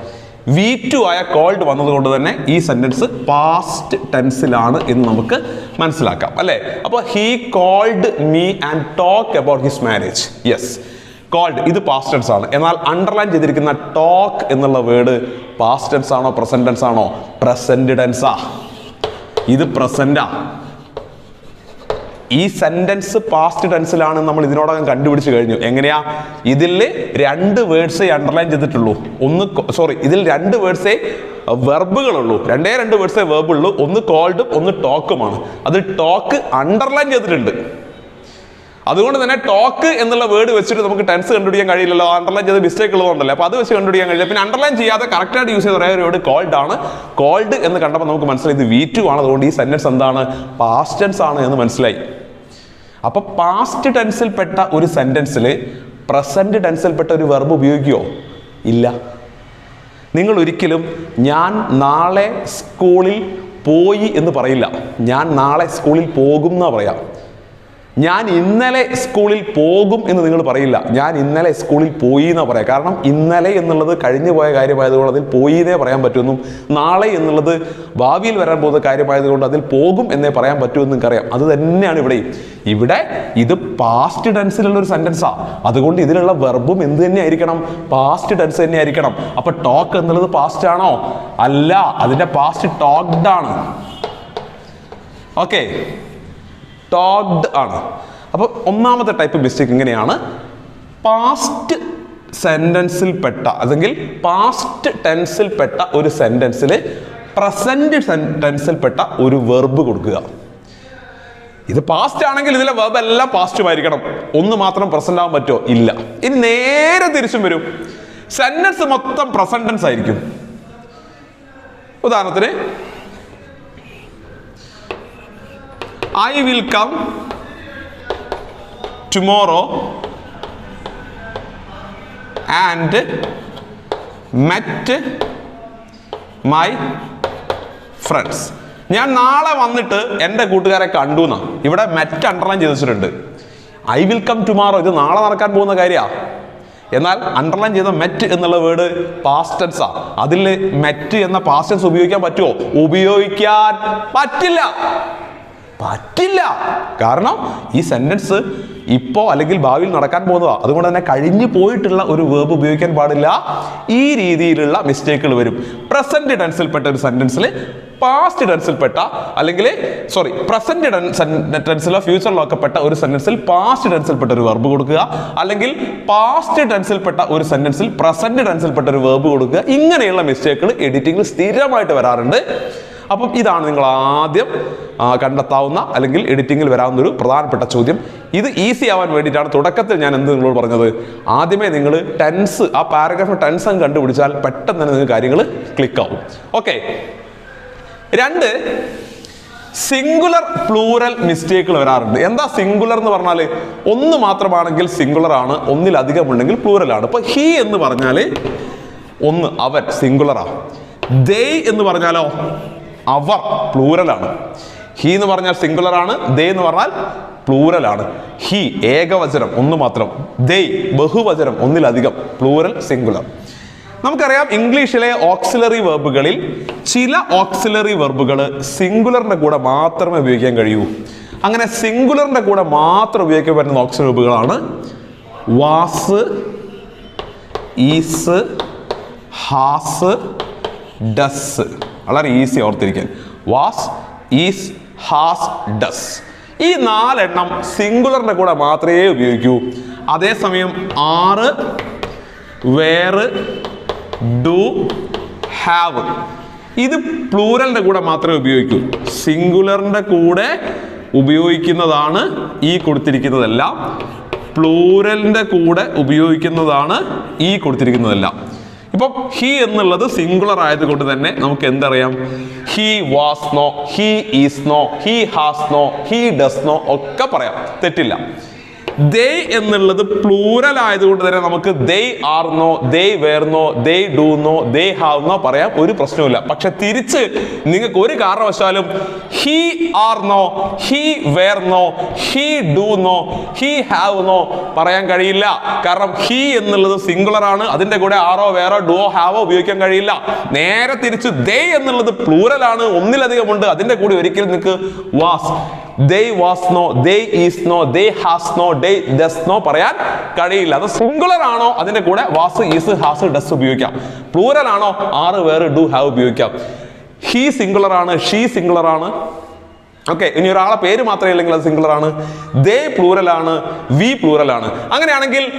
വി ടു ആയ കോൾഡ് വന്നതുകൊണ്ട് തന്നെ ഈ സെന്റൻസ് പാസ്റ്റ് ടെൻസിലാണ് എന്ന് നമുക്ക് മനസ്സിലാക്കാം അല്ലേ? അപ്പോൾ he called me and talk about his marriage yes called ഇത് പാസ്റ്റ് ടെൻസ് ആണ്. എന്നാൽ അണ്ടർലൈൻ ചെയ്തിരിക്കുന്ന ടോക്ക് എന്നുള്ള വേർഡ് പാസ്റ്റ് ടെൻസ് ആണോ പ്രസന്റ് ആണോ? പ്രസന്റ് ടെൻസാ ഇത് പ്രസന്റാ ഈ സെന്റൻസ് പാസ്റ്റ് ടെൻസിലാണ് നമ്മൾ ഇതിനോടകം കണ്ടുപിടിച്ച് കഴിഞ്ഞു. എങ്ങനെയാ? ഇതിൽ രണ്ട് വേർഡ്സേ അണ്ടർലൈൻ ചെയ്തിട്ടുള്ളൂ. ഒന്ന് സോറി ഇതിൽ രണ്ട് വേർഡ്സേ വെർബുകളുള്ളൂ രണ്ടേ രണ്ട് വേർഡ്സേ വെർബുള്ളൂ ഒന്ന് കോൾഡും ഒന്ന് ടോക്കുമാണ് അത് ടോക്ക് അണ്ടർലൈൻ ചെയ്തിട്ടുണ്ട്. അതുകൊണ്ട് തന്നെ ടോക്ക് എന്നുള്ള വേർഡ് വെച്ചിട്ട് നമുക്ക് ടെൻസ് കണ്ടുപിടിക്കാൻ കഴിയില്ലല്ലോ. അണ്ടർലൈൻ ചെയ്ത മിസ്റ്റേക്ക് ഉള്ളതുകൊണ്ടല്ലേ. അപ്പോൾ അത് വെച്ച് കണ്ടുപിടിക്കാൻ കഴിയില്ല. പിന്നെ അണ്ടർലൈൻ ചെയ്യാതെ കറക്റ്റായിട്ട് യൂസ് ചെയ്ത ഒരേ ഒരു കോൾഡ് ആണ്. കോൾഡ് എന്ന് കണ്ടപ്പോൾ നമുക്ക് മനസ്സിലായി ഇത് വി ടു ആണ്. അതുകൊണ്ട് ഈ സെന്റൻസ് എന്താണ്? പാസ്റ്റ് ടെൻസ് ആണ് എന്ന് മനസ്സിലായി. അപ്പൊ പാസ്റ്റ് ടെൻസിൽപ്പെട്ട ഒരു സെന്റൻസിൽ പ്രസന്റ് ടെൻസിൽപ്പെട്ട ഒരു വെർബ് ഉപയോഗിക്കുമോ ഇല്ല. നിങ്ങൾ ഒരിക്കലും ഞാൻ നാളെ സ്കൂളിൽ പോയി എന്ന് പറയില്ല. ഞാൻ നാളെ സ്കൂളിൽ പോകും എന്നാ പറയാം. ഞാൻ ഇന്നലെ സ്കൂളിൽ പോകും എന്ന് നിങ്ങൾ പറയില്ല. ഞാൻ ഇന്നലെ സ്കൂളിൽ പോയി എന്നാ പറയാം. കാരണം ഇന്നലെ എന്നുള്ളത് കഴിഞ്ഞു പോയ കാര്യമായതുകൊണ്ട് അതിൽ പോയി എന്നേ പറയാൻ പറ്റുമെന്നും നാളെ എന്നുള്ളത് ഭാവിയിൽ വരാൻ പോകുന്ന കാര്യമായതുകൊണ്ട് അതിൽ പോകും എന്നേ പറയാൻ പറ്റുമെന്ന് നിങ്ങൾക്കറിയാം. അത് തന്നെയാണ് ഇവിടെ. ഇവിടെ ഇത് പാസ്റ്റ് ടെൻസിലുള്ള ഒരു സെന്റൻസാ അതുകൊണ്ട് ഇതിലുള്ള വെർബും എന്ത് തന്നെ ആയിരിക്കണം പാസ്റ്റ് ടെൻസ് തന്നെ ആയിരിക്കണം അപ്പൊ ടോക്ക് എന്നുള്ളത് പാസ്റ്റ് ആണോ? അല്ല. അതിന്റെ പാസ്റ്റ് ടോക്ഡ് ആണ്. ഓക്കെ ടോക്ഡ് ആണ്. അപ്പോൾ ഒന്നാമത്തെ ടൈപ്പ് മിസ്റ്റേക്ക് ഇങ്ങനെയാണ്. പാസ്റ്റ് സെന്റൻസിൽ പെട്ട അല്ലെങ്കിൽ പാസ്റ്റ് ടെൻസിൽ പെട്ട ഒരു സെന്റൻസിൽ ടെൻസിൽ പെട്ട ഒരു വെർബ് കൊടുക്കുക. ഇത് പാസ്റ്റ് ആണെങ്കിൽ ഇതിലെ വെർബ് എല്ലാം പാസ്റ്റുമായിരിക്കണം ഒന്ന് മാത്രം പ്രസന്റ് ആവാൻ പറ്റുമോ? ഇല്ല. ഇനി നേരെ തിരിച്ചും വരും. സെന്റൻസ് മൊത്തം പ്രസന്റൻസ് ആയിരിക്കും. ഉദാഹരണത്തിന് I will come tomorrow and met my friends. ഞാൻ നാളെ വന്നിട്ട് എന്റെ കൂട്ടുകാരെ കണ്ടു എന്നാ ഇവിടെ മെറ്റ് അണ്ടർലൈൻ ചെയ്ത് വെച്ചിട്ടുണ്ട് ഐ വിൽ കം ടുമാറോ ഇത് നാളെ നടക്കാൻ പോകുന്ന കാര്യമാണ് എന്നാൽ അണ്ടർലൈൻ ചെയ്ത മെറ്റ് എന്നുള്ള വേർഡ് പാസ്റ്റൻസാ അതിൽ മെറ്റ് എന്ന പാസ്റ്റൻസ് ഉപയോഗിക്കാൻ പറ്റുമോ ഉപയോഗിക്കാൻ പറ്റില്ല. പറ്റില്ല. കാരണം ഈ സെന്റൻസ് ഇപ്പോ അല്ലെങ്കിൽ ഭാവിയിൽ നടക്കാൻ പോകുന്നതാണ് അതുകൊണ്ട് തന്നെ കഴിഞ്ഞു പോയിട്ടുള്ള ഒരു വേർബ് ഉപയോഗിക്കാൻ പാടില്ല. ഈ രീതിയിലുള്ള മിസ്റ്റേക്കുകൾ വരും. പ്രസന്റ് ടെൻസിൽപ്പെട്ട ഒരു സെന്റൻസിൽ പാസ്റ്റ് ടെൻസിൽപ്പെട്ട അല്ലെങ്കിൽ സോറി പ്രസന്റ് ടെൻസിലോ ഫ്യൂച്ചറിലോ ഒക്കെ പെട്ട ഒരു സെന്റൻസിൽ പാസ്റ്റ് ടെൻസിൽപ്പെട്ട ഒരു വെർബ് കൊടുക്കുക. അല്ലെങ്കിൽ പാസ്റ്റ് ടെൻസിൽപ്പെട്ട ഒരു സെന്റൻസിൽ പ്രസന്റ് ടെൻസിൽപ്പെട്ട ഒരു വെർബ് കൊടുക്കുക. ഇങ്ങനെയുള്ള മിസ്റ്റേക്കുകൾ എഡിറ്റിംഗിൽ സ്ഥിരമായിട്ട് വരാറുണ്ട്. അപ്പം ഇതാണ് നിങ്ങൾ ആദ്യം കണ്ടെത്താവുന്ന അല്ലെങ്കിൽ എഡിറ്റിങ്ങിൽ വരാവുന്ന ഒരു പ്രധാനപ്പെട്ട ചോദ്യം. ഇത് ഈസി ആവാൻ വേണ്ടിയിട്ടാണ് തുടക്കത്തിൽ ഞാൻ എന്ത് നിങ്ങളോട് പറഞ്ഞത്? ആദ്യമേ നിങ്ങൾ ടെൻസ് ആ പാരഗ്രാഫ് ടെൻസ് അങ്ങ് കണ്ടുപിടിച്ചാൽ പെട്ടെന്ന് തന്നെ നിങ്ങൾക്ക് കാര്യങ്ങൾ ക്ലിക്ക് ആവും. ഓക്കെ രണ്ട് സിംഗുലർ പ്ലൂറൽ മിസ്റ്റേക്കുകൾ വരാറുണ്ട്. എന്താ സിംഗുലർ എന്ന് പറഞ്ഞാൽ ഒന്ന് മാത്രമാണെങ്കിൽ സിംഗുലർ ആണ് ഒന്നിലധികം ഉണ്ടെങ്കിൽ പ്ലൂറൽ ആണ്. ഇപ്പൊ ഹി എന്ന് പറഞ്ഞാൽ ഒന്ന് അവൻ സിംഗുലറാ ദേ എന്ന് പറഞ്ഞാലോ? അവർ പ്ലൂരലാണ്. ഹി എന്ന് പറഞ്ഞാൽ സിംഗുലർ ആണ് ദേ എന്ന് പറഞ്ഞാൽ പ്ലൂറൽ ആണ്. ഹി ഏകവചനം ഒന്ന് മാത്രം. ദേ ബഹുവചനം ഒന്നിലധികം പ്ലൂരൽ സിംഗുലർ നമുക്കറിയാം ഇംഗ്ലീഷിലെ ഓക്സിലറി വെർബുകളിൽ ചില ഓക്സിലറി വെർബുകൾ സിംഗുലറിന്റെ കൂടെ മാത്രമേ ഉപയോഗിക്കാൻ കഴിയൂ. അങ്ങനെ സിംഗുലറിന്റെ കൂടെ മാത്രം ഉപയോഗിക്കാൻ പറ്റുന്ന ഓക്സിലറി വെർബുകളാണ് വാസ് ഈസ് ഹാസ് ഡസ് വളരെ ഈസി ഓർത്തിരിക്കാൻ. വാസ് ഈസ് ഹാസ് ഡസ് ഈ നാലെണ്ണം സിംഗുലറിന്റെ കൂടെ മാത്രമേ ഉപയോഗിക്കൂ. അതേസമയം ആറ് വേറ് ഡു ഹാവ് ഇത് പ്ലൂരലിന്റെ കൂടെ മാത്രമേ ഉപയോഗിക്കൂ. സിംഗുലറിന്റെ കൂടെ ഉപയോഗിക്കുന്നതാണ് ഈ കൊടുത്തിരിക്കുന്നതെല്ലാം. പ്ലൂരലിന്റെ കൂടെ ഉപയോഗിക്കുന്നതാണ് ഈ കൊടുത്തിരിക്കുന്നതെല്ലാം. ഇപ്പം ഹി എന്നുള്ളത് സിംഗുലർ ആയതുകൊണ്ട് തന്നെ നമുക്ക് എന്തറിയാം? He was no he is no he has no he does no ഒക്കെ പറയാം. തെറ്റില്ല. ദേ എന്നുള്ളത് പ്ലൂരൽ ആയതുകൊണ്ട് തന്നെ നമുക്ക് they are no they they they do no they do no they have no പറയാം ഒരു പ്രശ്നവുമില്ല. പക്ഷെ തിരിച്ച് നിങ്ങൾക്ക് ഒരു കാരണവശാലും he are no he were no he do no he have no പറയാൻ കഴിയില്ല. കാരണം ഹി എന്നുള്ളത് സിംഗുലർ ആണ്. അതിന്റെ കൂടെ ആറോ വേറോ ഡുവോ ഹാവോ ഉപയോഗിക്കാൻ കഴിയില്ല. നേരെ തിരിച്ച് ദേ എന്നുള്ളത് ഒന്നിലധികം ഉണ്ട്. അതിന്റെ കൂടെ ഒരിക്കലും നിങ്ങൾക്ക് was they was no they is no they has no they does no പറയാൻ കഴിയില്ല. അത് സിംഗുലർ ആണോ? അതിന്റെ കൂടെ വാസ് ഈസ് ഹാസ് ഡസ് ഉപയോഗിക്കാം. പ്ലൂരൽ ആണോ? ആറ് വേറെ ഡു ഹാവ് ഉപയോഗിക്കാം. ഹി സിംഗുലർ ആണ് ഷീ സിംഗുലർ ആണ്. ഓക്കെ ഇനി ഒരാളെ പേര് മാത്രമേ ഇല്ലെങ്കിൽ അത് സിംഗുലർ ആണ്. ദേ പ്ലൂറൽ ആണ് വി പ്ലൂറൽ ആണ്. അങ്ങനെയാണെങ്കിൽ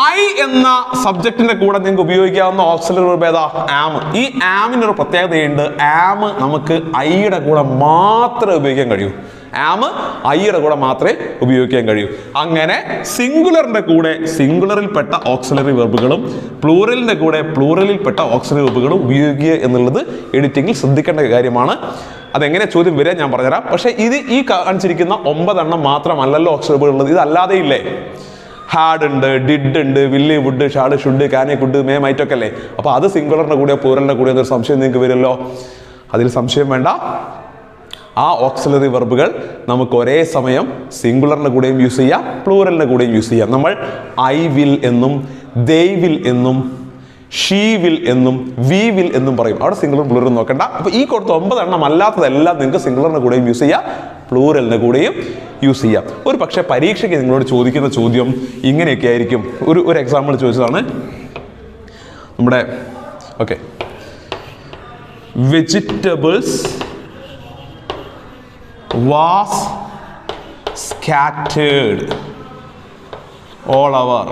ഐ എന്ന സബ്ജക്റ്റിന്റെ കൂടെ നിങ്ങൾക്ക് ഉപയോഗിക്കാവുന്ന ഓക്സിലറി ഏതാ? ആം ഈ ആമിനൊരു പ്രത്യേകതയുണ്ട്. ആം നമുക്ക് ഐയുടെ കൂടെ മാത്രമേ ഉപയോഗിക്കാൻ കഴിയൂ. ആം ഐയുടെ കൂടെ മാത്രമേ ഉപയോഗിക്കാൻ കഴിയൂ. അങ്ങനെ സിംഗുലറിന്റെ കൂടെ സിംഗുലറിൽപ്പെട്ട ഓക്സിലറി വെർബുകളും പ്ലൂറലിന്റെ കൂടെ പ്ലൂറലിൽപ്പെട്ട ഓക്സിലറി വെർബുകളും ഉപയോഗിക്കുക എന്നുള്ളത് എഡിറ്റിംഗിൽ ശ്രദ്ധിക്കേണ്ട കാര്യമാണ്. അതെങ്ങനെ ചോദ്യം വരിക ഞാൻ പറഞ്ഞുതരാം. പക്ഷേ ഇത് ഈ കാണിച്ചിരിക്കുന്ന ഒമ്പതെണ്ണം മാത്രമല്ലല്ലോ ഓക്സിലറി ഉള്ളത്. ഇതല്ലാതെ ഇല്ലേ? ഹാഡ് ഉണ്ട് ഡിഡ് ഉണ്ട് will would shall should can could may മൈറ്റൊക്കെ അല്ലേ? അപ്പോൾ അത് സിംഗുലറിന്റെ കൂടെ പൂരലിന്റെ കൂടെ എന്നൊരു സംശയം നിങ്ങൾക്ക് വരുമല്ലോ. അതിൽ സംശയം വേണ്ട. ആ ഓക്സിലറി വെർബുകൾ നമുക്ക് ഒരേ സമയം സിംഗുലറിന് കൂടെയും യൂസ് ചെയ്യാം പ്ലൂറലിന് കൂടെയും യൂസ് ചെയ്യാം. നമ്മൾ ഐ വിൽ എന്നും ദേ വിൽ എന്നും ഷീ വിൽ എന്നും വി വിൽ എന്നും പറയും. അവിടെ സിംഗുലർ പ്ലൂറൽ നോക്കണ്ട. അപ്പോൾ ഈ കൊടുത്ത ഒമ്പതെണ്ണം അല്ലാത്തതെല്ലാം നിങ്ങൾക്ക് സിംഗുലറിന് കൂടെയും യൂസ് ചെയ്യാം പ്ലൂറലിന് കൂടെയും യൂസ് ചെയ്യാം. ഒരു പക്ഷേ പരീക്ഷയ്ക്ക് നിങ്ങളോട് ചോദിക്കുന്ന ചോദ്യം ഇങ്ങനെയൊക്കെ ആയിരിക്കും. ഒരു ഒരു എക്സാമ്പിൾ ചോദിച്ചതാണ്. നമ്മുടെ okay vegetables was scattered all over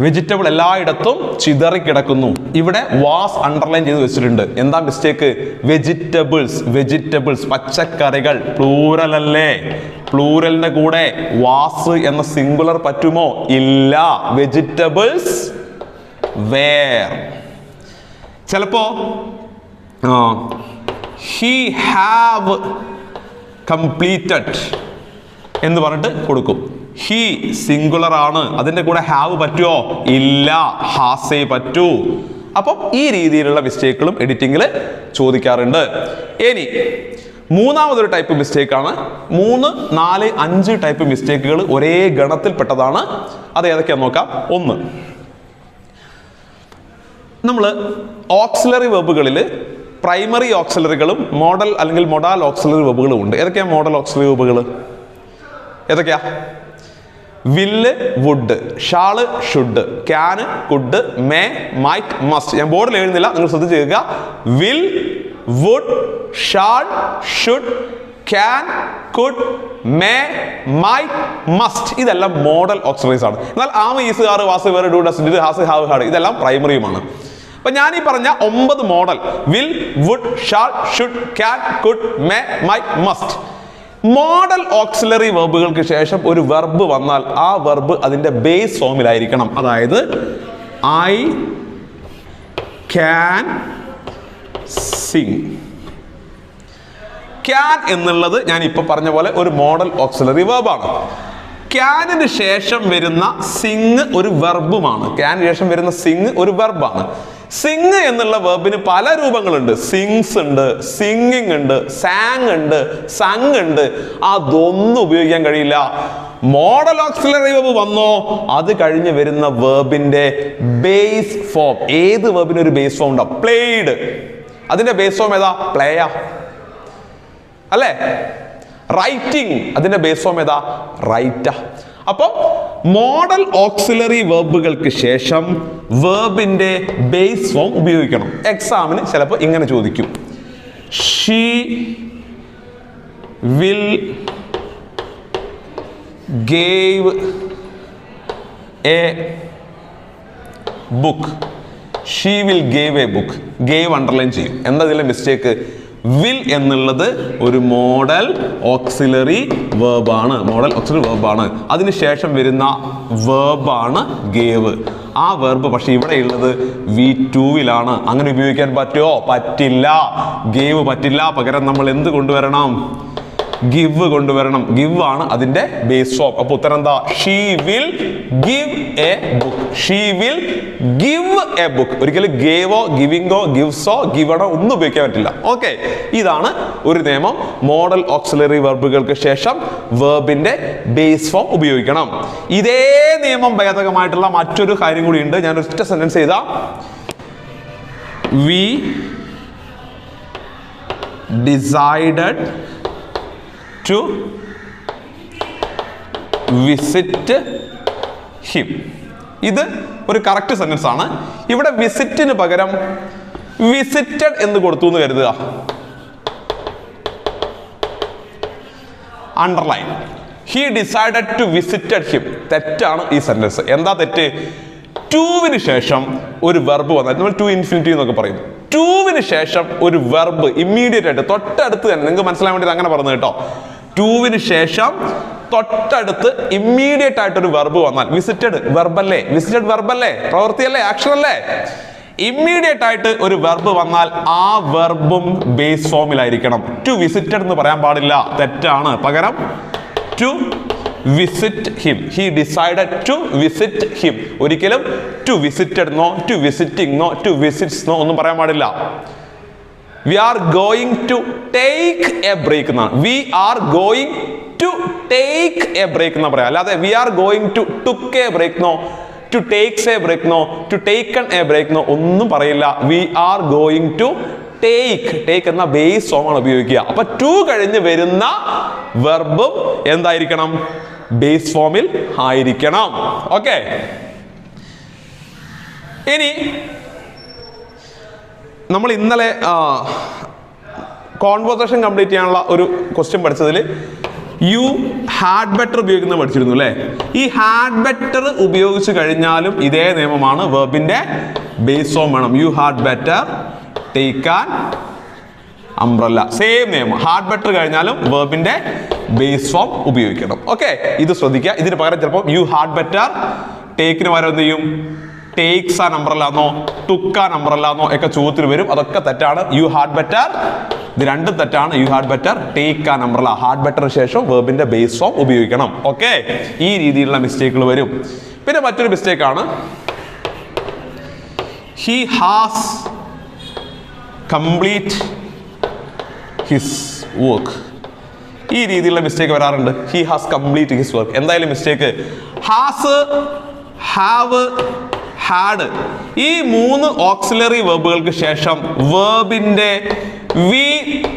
vegetable എല്ലായിടത്തും ചിതറിക്കിടക്കുന്നു. ഇവിടെ വാസ് അണ്ടർലൈൻ ചെയ്ത് വെച്ചിട്ടുണ്ട്. എന്താ മിസ്റ്റേക്ക് വെജിറ്റബിൾസ് വെജിറ്റബിൾസ് പച്ചക്കറികൾ പ്ലൂറൽ അല്ലേ? പ്ലൂറലിന്റെ കൂടെ വാസ് എന്ന സിംഗുലർ പറ്റുമോ? ഇല്ല. വെജിറ്റബിൾസ് വേർ ചിലപ്പോ ഹി ഹാവ് കംപ്ലീറ്റഡ് എന്ന് പറഞ്ഞിട്ട് കൊടുക്കും. ഹി സിംഗുലർ ആണ്. അതിന്റെ കൂടെ ഹാവ് പറ്റുമോ ഇല്ല. ഹാസേ പറ്റൂ. അപ്പം ഈ രീതിയിലുള്ള മിസ്റ്റേക്കുകളും എഡിറ്റിങ്ങിൽ ചോദിക്കാറുണ്ട്. ഇനി മൂന്നാമതൊരു ടൈപ്പ് മിസ്റ്റേക്ക് ആണ്. മൂന്ന് നാല് അഞ്ച് ടൈപ്പ് മിസ്റ്റേക്കുകൾ ഒരേ ഗണത്തിൽപ്പെട്ടതാണ്. അത് ഏതൊക്കെയാന്ന് നോക്കാം. ഒന്ന് നമ്മൾ ഓക്സിലറി വെബുകളിൽ പ്രൈമറി ഓക്സിലറികളും മോഡൽ അല്ലെങ്കിൽ മൊഡാൽ ഓക്സിലറി വെബുകളും ഉണ്ട്. ഏതൊക്കെയാ മോഡൽ ഓക്സിലറി വെബുകൾ ഏതൊക്കെയാ? Will would shall should can could may might must ഞാൻ ബോർഡിൽ എഴുതുന്നില്ല നിങ്ങൾ ശ്രദ്ധിച്ച് കേൾക്കുക will would shall should can could may might must ഇതെല്ലാം മോഡൽ ഓക്സിലറീസ് ആണ്. എന്നാൽ am is are was were do does has have had ഇതെല്ലാം പ്രൈമറിയുമാണ് അപ്പൊ ഞാൻ ഈ പറഞ്ഞ ഒമ്പത് modal will would shall should can could may might must modal auxiliary വെർബുകൾക്ക് ശേഷം ഒരു വെർബ് വന്നാൽ ആ വെർബ് അതിന്റെ ബേസ് ഫോമിലായിരിക്കണം അതായത് ഐ ക്യാൻ സിങ് ക്യാൻ എന്നുള്ളത് ഞാൻ ഇപ്പൊ പറഞ്ഞ പോലെ ഒരു മോഡൽ ഓക്സിലറി വെർബാണ്. ക്യാനിന് ശേഷം വരുന്ന സിങ് ഒരു വെർബുമാണ് ക്യാനിന് ശേഷം വരുന്ന സിങ് ഒരു വെർബാണ് സിങ് എന്നുള്ള വെർബിന് പല രൂപങ്ങളുണ്ട്. സിങ്സ് ഉണ്ട് സിംഗിങ് ഉണ്ട് സാങ് ഉണ്ട് സങ് ഉണ്ട്. അതൊന്നും ഉപയോഗിക്കാൻ കഴിയില്ല. മോഡൽ ഓക്സിലറി വെർബ് വന്നോ അത് കഴിഞ്ഞ് വരുന്ന വേർബിന്റെ ബേസ് ഫോം ഏത് വേർബിന് ഒരു ബേസ് ഫോം ഉണ്ടാവും പ്ലേഡ് അതിന്റെ ബേസ് ഫോം ഏതാ? പ്ലേയ അല്ലേ? റൈറ്റിംഗ് അതിന്റെ ബേസ് ഫോം ഏതാ? റൈറ്റ അപ്പം മോഡൽ ഓക്സിലറി വേർബുകൾക്ക് ശേഷം വെർബിന്റെ ബേസ് ഫോം ഉപയോഗിക്കണം. എക്സാമിന് ചിലപ്പോൾ ഇങ്ങനെ ചോദിക്കും. She will gave a book she will gave a book gave underline ചെയ്യും. എന്താ ഇതിലെ മിസ്റ്റേക്ക് വിൽ എന്നുള്ളത് ഒരു മോഡൽ ഓക്സിലറി വേർബാണ്. മോഡൽ ഓക്സിലറി വേർബാണ്. അതിനുശേഷം വരുന്ന വേർബാണ് ഗേവ്. ആ വെർബ് പക്ഷേ ഇവിടെ ഉള്ളത് വി ടൂവിലാണ് അങ്ങനെ ഉപയോഗിക്കാൻ പറ്റുമോ? പറ്റില്ല. ഗേവ് പറ്റില്ല. പകരം നമ്മൾ എന്ത് കൊണ്ടുവരണം? ഗിവ് കൊണ്ടുവരണം. ഗിവ് ആണ് അതിന്റെ ബേസ് ഫോം അപ്പൊ ഉത്തരം എന്താ? She will give a book she will give a book ഒരിക്കലും ഗേവോ ഗിവിംഗോ ഗിവ്സോ ഗിവണോ ഒന്നും ഉപയോഗിക്കാൻ പറ്റില്ല. ഓക്കെ ഇതാണ് ഒരു നിയമം. മോഡൽ ഓക്സിലറി വെർബുകൾക്ക് ശേഷം വെർബിന്റെ ബേസ് ഫോം ഉപയോഗിക്കണം. ഇതേ നിയമം ഭേദകമായിട്ടുള്ള മറ്റൊരു കാര്യം കൂടി ഉണ്ട്. ഞാൻ ഒറ്റ സെന്റൻസ് ചെയ്ത we decided to visit him ഇത് ഒരു കറക്റ്റ് സെന്റൻസ് ആണ്. ഇവിടെ വിസിറ്റിന് പകരം വിസിറ്റഡ് എന്ന് കൊടുത്തു എന്ന് കരുതുക. Underline he decided to visited him തെറ്റാണ് ഈ സെന്റൻസ് എന്താ തെറ്റ്? ടൂവിന് ശേഷം ഒരു വെർബ് വന്നാൽ നമ്മൾ ടു ഇൻഫിനിറ്റി എന്നൊക്കെ പറയും. ടൂവിന് ശേഷം ഒരു വെർബ് ഇമ്മീഡിയറ്റ് ആയിട്ട് തൊട്ടടുത്ത് തന്നെ. നിങ്ങൾക്ക് മനസ്സിലാൻ വേണ്ടി അങ്ങനെ പറഞ്ഞു കേട്ടോ. ടൂവിന് ശേഷം തൊട്ടടുത്ത് ഇമ്മീഡിയറ്റ് ആയിട്ട് ഒരു വെർബ് വന്നാൽ വിസിറ്റഡ് വെർബല്ലേ വിസിറ്റഡ് വെർബല്ലേ പ്രവൃത്തിയല്ലേ? ആക്ഷൻ അല്ലേ? ഇമ്മീഡിയറ്റ് ആയിട്ട് ഒരു വെർബ് വന്നാൽ ആ വെർബും ബേസ് ഫോമിലായിരിക്കണം ടു വിസിറ്റഡ് എന്ന് പറയാൻ പാടില്ല. തെറ്റാണ്. പകരം to visit him he decided to visit him ഒരിക്കലും to visited no to visiting no to visits no ഒന്നും പറയാൻ പാടില്ല. We are going to take a break എന്നാണ്. We are going to take a break എന്ന് പറയാം. അല്ലാതെ we are going to took a break no to takes a break no to taken a break no ഒന്നും പറയില്ല. We are going to take take എന്ന base song ആണ് ഉപയോഗിക്കുക. അപ്പൊ to കഴിഞ്ഞ് വരുന്ന വെർബും എന്തായിരിക്കണം? ബേസ് ഫോമിൽ ആയിരിക്കണം. ഓക്കെ ഇനി നമ്മൾ ഇന്നലെ കോൺവെർസേഷൻ കംപ്ലീറ്റ് ചെയ്യാനുള്ള ഒരു ക്വസ്റ്റ്യൻ പഠിച്ചതിൽ യു ഹാഡ് ബെറ്റർ ഉപയോഗിക്കുന്നത് പഠിച്ചിരുന്നു അല്ലേ? ഈ ഹാഡ് ബെറ്റർ ഉപയോഗിച്ച് കഴിഞ്ഞാലും ഇതേ നിയമമാണ് വെർബിന്റെ ബേസ് ഫോം വേണം. You had better take an umbrella same നിയമം. ഹാർഡ് ബെറ്റർ കഴിഞ്ഞാലും വെർബിന്റെ ബേസ് ഫോം ഉപയോഗിക്കണം. ഓക്കെ ഇത് ശ്രദ്ധിക്കുക. ഇതിന് പകരം ചിലപ്പോൾ യു ഹാർഡ് ബെറ്റർ ടേക്കിന് പകരം എന്ത് ചെയ്യും? ടേക്സ് ആ നമ്പർ അല്ലാന്നോ ടുക്ക് ആ നമ്പർ അല്ലാന്നോ ഒക്കെ ചോദ്യത്തിൽ വരും. അതൊക്കെ തെറ്റാണ്. യു ഹാർഡ് ബെറ്റർ ഇത് രണ്ടും തെറ്റാണ്. You had better take number അല്ല ഹാർഡ് ബെറ്റർ ശേഷം വെർബിന്റെ ബേസ് ഫോം ഉപയോഗിക്കണം. ഓക്കെ ഈ രീതിയിലുള്ള മിസ്റ്റേക്കുകൾ വരും. പിന്നെ മറ്റൊരു മിസ്റ്റേക്ക് ആണ് he has complete his work ഈ രീതിയിലുള്ള മിസ്റ്റേക്ക് വരാറുണ്ട്. He has complete his work എന്തായാലും മിസ്റ്റേക്ക് ഹാസ് ഹാവ് ഹാഡ് ഈ മൂന്ന് ഓക്സിലറി വെർബുകൾക്ക് ശേഷം വേർബിന്റെ വി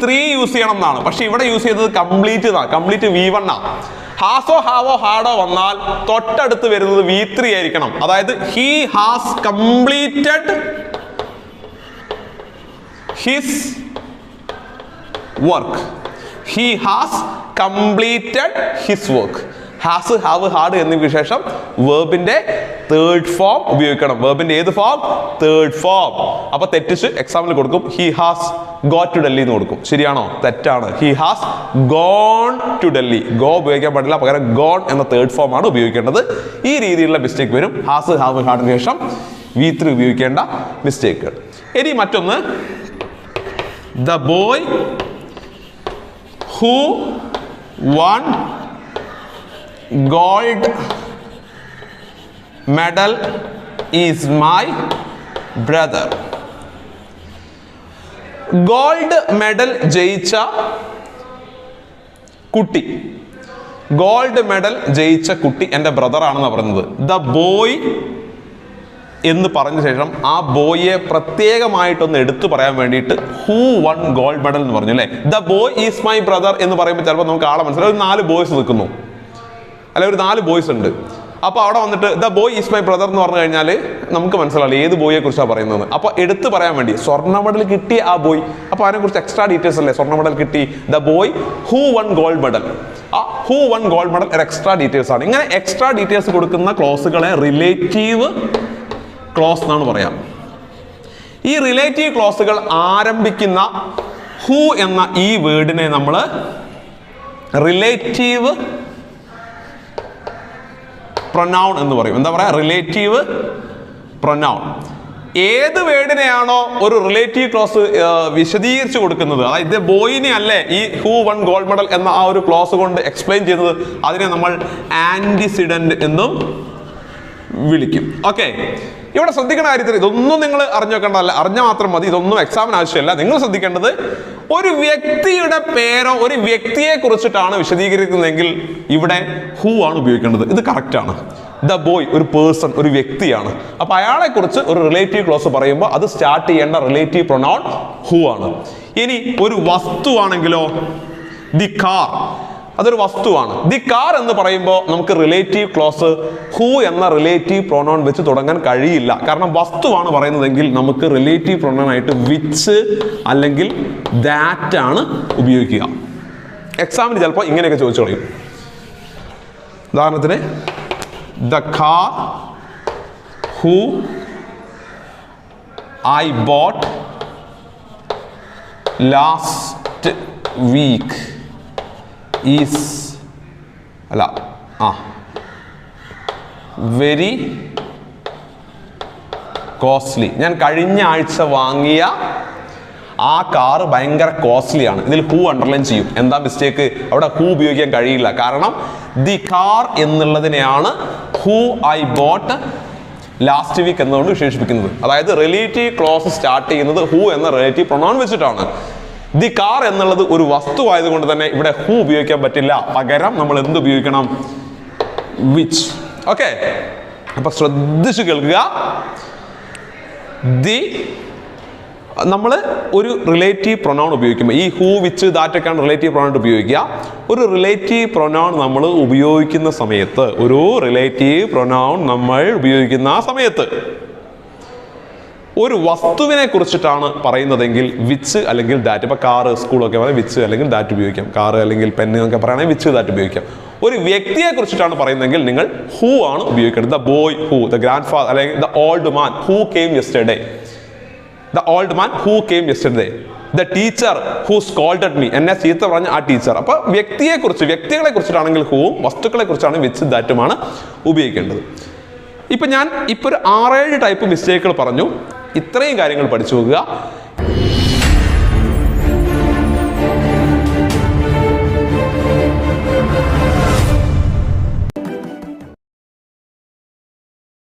ത്രീ യൂസ് ചെയ്യണം എന്നാണ്. പക്ഷെ ഇവിടെ യൂസ് ചെയ്തത് കംപ്ലീറ്റ് എന്നാണ് കംപ്ലീറ്റ് വി വൺ ആണ് ഹാസോ ഹാവോ ഹാഡോ വന്നാൽ തൊട്ടടുത്ത് വരുന്നത് വി ത്രീ ആയിരിക്കണം. അതായത് he has completed his work he has completed his work has have had എന്നിവയ്ക്ക് ശേഷം വേർബിന്റെ തേർഡ് ഫോം ഉപയോഗിക്കണം. വേർബിന്റെ ഏത് ഫോം തേർഡ് ഫോം അപ്പൊ തെറ്റിച്ച് എക്സാമ്പിൾ കൊടുക്കും. He has go to Delhi എന്ന് കൊടുക്കും. ശരിയാണോ? തെറ്റാണ്. He has gone to Delhi go ഉപയോഗിക്കാൻ പാടില്ല. പകരം ഗോൺ എന്ന തേർഡ് ഫോം ആണ് ഉപയോഗിക്കേണ്ടത്. ഈ രീതിയിലുള്ള മിസ്റ്റേക്ക് വരും. ഹാസ് ഹാവ് ഹാഡിന് ശേഷം വി ത്രീ ഉപയോഗിക്കേണ്ട മിസ്റ്റേക്കുകൾ ഇനി മറ്റൊന്ന്. The boy who won gold medal is my brother gold medal ജയിച്ച കുട്ടി ഗോൾഡ് മെഡൽ ജയിച്ച കുട്ടി എന്റെ ബ്രദറാണെന്ന് പറയുന്നത്. ദ ബോയ് എന്ന് പറഞ്ഞ ശേഷം ആ ബോയെ പ്രത്യേകമായിട്ടൊന്ന് എടുത്തു പറയാൻ വേണ്ടിയിട്ട് ഹൂ വൺ ഗോൾഡ് മെഡൽ എന്ന് പറഞ്ഞു അല്ലേ? The boy is my brother എന്ന് പറയുമ്പോൾ ചിലപ്പോൾ നമുക്ക് ആളെ മനസ്സിലാവും. നാല് ബോയ്സ് നിൽക്കുന്നു. അല്ലെ ഒരു നാല് ബോയ്സ് ഉണ്ട്. അപ്പോൾ അവിടെ വന്നിട്ട് the boy is my brother എന്ന് പറഞ്ഞു കഴിഞ്ഞാൽ നമുക്ക് മനസ്സിലാവില്ല ഏത് ബോയെ കുറിച്ചാണ് പറയുന്നത്. അപ്പോൾ എടുത്ത് പറയാൻ വേണ്ടി സ്വർണ മെഡൽ കിട്ടിയ ആ ബോയ് അപ്പോൾ അതിനെക്കുറിച്ച് എക്സ്ട്രാ ഡീറ്റെയിൽസ് അല്ലേ? സ്വർണ മെഡൽ കിട്ടി. The boy who won gold medal ആ who won gold medal extra details ആണ്. ഇങ്ങനെ എക്സ്ട്രാ ഡീറ്റെയിൽസ് കൊടുക്കുന്ന ക്ലോസുകളെ റിലേറ്റീവ് ക്ലോസ് എന്നാണ് പറയാം. ഈ റിലേറ്റീവ് ക്ലോസുകൾ ആരംഭിക്കുന്ന ഹൂ എന്ന ഈ വേർഡിനെ നമ്മൾ റിലേറ്റീവ് പ്രൊനൗൺ എന്ന് പറയും. എന്താ പറയാ? റിലേറ്റീവ് പ്രൊനൗൺ ഏത് വേർഡിനെയാണോ ഒരു റിലേറ്റീവ് ക്ലോസ് വിശദീകരിച്ച് കൊടുക്കുന്നത്? അതായത് ബോയിനെ അല്ലേ? ഈ ഹൂ വൺ ഗോൾഡ് മെഡൽ എന്ന ആ ഒരു ക്ലോസ് കൊണ്ട് എക്സ്പ്ലെയിൻ ചെയ്യുന്നത് അതിനെ നമ്മൾ ആന്റിസിഡന്റ് എന്നും വിളിക്കും. ഓക്കെ ഇവിടെ ശ്രദ്ധിക്കേണ്ട കാര്യത്തിൽ ഇതൊന്നും നിങ്ങൾ അറിഞ്ഞു വെക്കേണ്ടതല്ല. അറിഞ്ഞാൽ മാത്രം മതി. ഇതൊന്നും എക്സാമിന് ആവശ്യമില്ല. നിങ്ങൾ ശ്രദ്ധിക്കേണ്ടത് ഒരു വ്യക്തിയുടെ പേരോ ഒരു വ്യക്തിയെ കുറിച്ചിട്ടാണ് വിശദീകരിക്കുന്നതെങ്കിൽ ഇവിടെ ഹൂ ആണ് ഉപയോഗിക്കേണ്ടത്. ഇത് കറക്റ്റ് ആണ്. ദ ബോയ് ഒരു പേഴ്സൺ ഒരു വ്യക്തിയാണ്. അപ്പൊ അയാളെ കുറിച്ച് ഒരു റിലേറ്റീവ് ക്ലോസ് പറയുമ്പോൾ അത് സ്റ്റാർട്ട് ചെയ്യേണ്ട റിലേറ്റീവ് പ്രൊനൗൺ ഹൂ ആണ്. ഇനി ഒരു വസ്തുവാണെങ്കിലോ ദി കാർ അതൊരു വസ്തുവാണ്. ദി കാർ എന്ന് പറയുമ്പോൾ നമുക്ക് റിലേറ്റീവ് ക്ലോസ് ഹൂ എന്ന റിലേറ്റീവ് പ്രൊനൗൺ വെച്ച് തുടങ്ങാൻ കഴിയില്ല. കാരണം വസ്തുവാണ് പറയുന്നതെങ്കിൽ നമുക്ക് റിലേറ്റീവ് പ്രൊനൗൺ ആയിട്ട് വിച്ച് അല്ലെങ്കിൽ ദാറ്റ് ആണ് ഉപയോഗിക്കുക. എക്സാമിന് ചിലപ്പോൾ ഇങ്ങനെയൊക്കെ ചോദിച്ചു കളയും ഉദാഹരണത്തിന് the car who I bought last week is അല്ല ആ. വെരി കോസ്റ്റ്ലി ഞാൻ കഴിഞ്ഞ ആഴ്ച വാങ്ങിയ ആ കാറ് ഭയങ്കര കോസ്റ്റ്ലിയാണ് ഇതിൽ ഹൂ അണ്ടർലൈൻ ചെയ്യും. എന്താ മിസ്റ്റേക്ക് അവിടെ ഹൂ ഉപയോഗിക്കാൻ കഴിയില്ല. കാരണം the car എന്നുള്ളതിനെയാണ് who I bought last week എന്നതുകൊണ്ട് വിശേഷിപ്പിക്കുന്നത്. അതായത് റിലേറ്റീവ് ക്ലോസ് സ്റ്റാർട്ട് ചെയ്യുന്നത് ഹൂ എന്ന റിലേറ്റീവ് പ്രൊണൗൺ വെച്ചിട്ടാണ്. ദി കാർ എന്നുള്ളത് ഒരു വസ്തു ആയതുകൊണ്ട് തന്നെ ഇവിടെ ഹൂ ഉപയോഗിക്കാൻ പറ്റില്ല. പകരം നമ്മൾ എന്ത് ഉപയോഗിക്കണം? വിച്ച് ഓക്കെ അപ്പൊ ശ്രദ്ധിച്ചു കേൾക്കുക. ദി നമ്മൾ ഒരു റിലേറ്റീവ് പ്രൊനൗൺ ഉപയോഗിക്കുമ്പോൾ ഈ ഹൂ വിച്ച് ദാറ്റൊക്കെയാണ് റിലേറ്റീവ് പ്രൊനൗൺ ഉപയോഗിക്കുക. ഒരു റിലേറ്റീവ് പ്രൊനൗൺ നമ്മൾ ഉപയോഗിക്കുന്ന സമയത്ത് ഒരു റിലേറ്റീവ് പ്രൊനൗൺ നമ്മൾ ഉപയോഗിക്കുന്ന സമയത്ത് ഒരു വസ്തുവിനെ കുറിച്ചിട്ടാണ് പറയുന്നതെങ്കിൽ വിച്ച് അല്ലെങ്കിൽ ദാറ്റ് ഇപ്പൊ കാറ് സ്കൂളൊക്കെ പറയാം വിച്ച് അല്ലെങ്കിൽ ദാറ്റ് ഉപയോഗിക്കാം. കാറ് അല്ലെങ്കിൽ പെന്ന് എന്നൊക്കെ പറയുകയാണെങ്കിൽ വിച്ച് ദാറ്റ് ഉപയോഗിക്കാം. ഒരു വ്യക്തിയെ കുറിച്ചിട്ടാണ് പറയുന്നതെങ്കിൽ നിങ്ങൾ ഹൂ ആണ് ഉപയോഗിക്കേണ്ടത്. The boy who the grandfather അല്ലെങ്കിൽ the old man who came yesterday the old man who came yesterday the teacher who scolded me എന്നെ ചീത്ത പറഞ്ഞ ആ ടീച്ചർ അപ്പൊ വ്യക്തിയെ കുറിച്ച് വ്യക്തികളെ കുറിച്ചിട്ടാണെങ്കിൽ ഹൂവും വസ്തുക്കളെ കുറിച്ചാണ് വിച്ച് ദാറ്റുമാണ് ഉപയോഗിക്കേണ്ടത്. ഇപ്പൊ ഞാൻ ഇപ്പൊ ഒരു ആറേഴ് ടൈപ്പ് മിസ്റ്റേക്കുകൾ പറഞ്ഞു. ഇത്രയും കാര്യങ്ങൾ പഠിച്ചു നോക്കുക.